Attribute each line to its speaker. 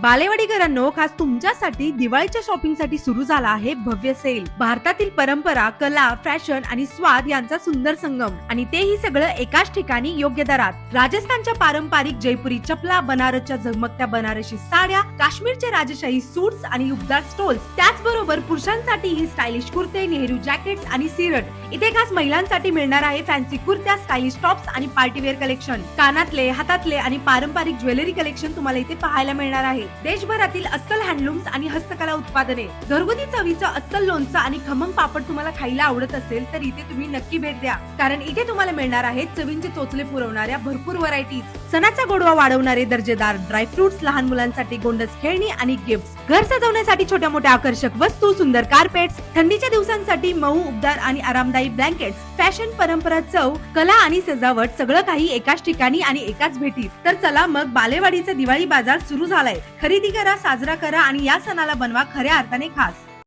Speaker 1: बालेवाडीकरांनो खास तुमच्यासाठी दिवाळीच्या शॉपिंगसाठी सुरू झाला आहे भव्य सेल. भारतातील परंपरा कला फॅशन आणि स्वाद यांचा सुंदर संगम. आणि तेही सगळं एकाच ठिकाणी योग्य दरात. राजस्थानच्या पारंपरिक जयपुरी चपला बनारसच्या झगमगत्या बनारसी साड्या काश्मीरचे राजशाही सूट्स आणि उबदार स्टोल्स. त्याचबरोबर पुरुषांसाठीही स्टायलिश कुर्ते नेहरू जॅकेट्स आणि सिरट. इथे खास महिलांसाठी मिळणार आहे फॅन्सी कुर्त्या स्टायलिश टॉप्स आणि पार्टीवेअर कलेक्शन. कानातले हातातले आणि पारंपरिक ज्वेलरी कलेक्शन तुम्हाला इथे पाहायला मिळणार आहे. देशभरातील अस्सल हँडलूम्स आणि हस्तकला उत्पादने. घरगुती चवीचं अस्सल लोणचं आणि खमंग पापड तुम्हाला खायला आवडत असेल तर इथे तुम्ही नक्की भेट द्या. कारण इथे तुम्हाला मिळणार आहेत चवींचे चोचले पुरवणाऱ्या भरपूर व्हरायटीज सणाचा गोडवा वाढवणारे दर्जेदार ड्रायफ्रुट्स लहान मुलांसाठी गोंडस खेळणी आणि गिफ्ट घर सजवण्यासाठी छोट्या मोठ्या आकर्षक वस्तू सुंदर कार्पेट्स थंडीच्या दिवसांसाठी मऊ उबदार आणि आरामदायी ब्लँकेट्स फॅशन परंपरा चव कला आणि सजावट सगळं काही एकाच ठिकाणी आणि एकाच भेटीत. तर चला मग बालेवाडीचा दिवाळी बाजार सुरू झालाय. खरेदी करा साजरा करा आणि या सणाला बनवा खऱ्या अर्थाने खास.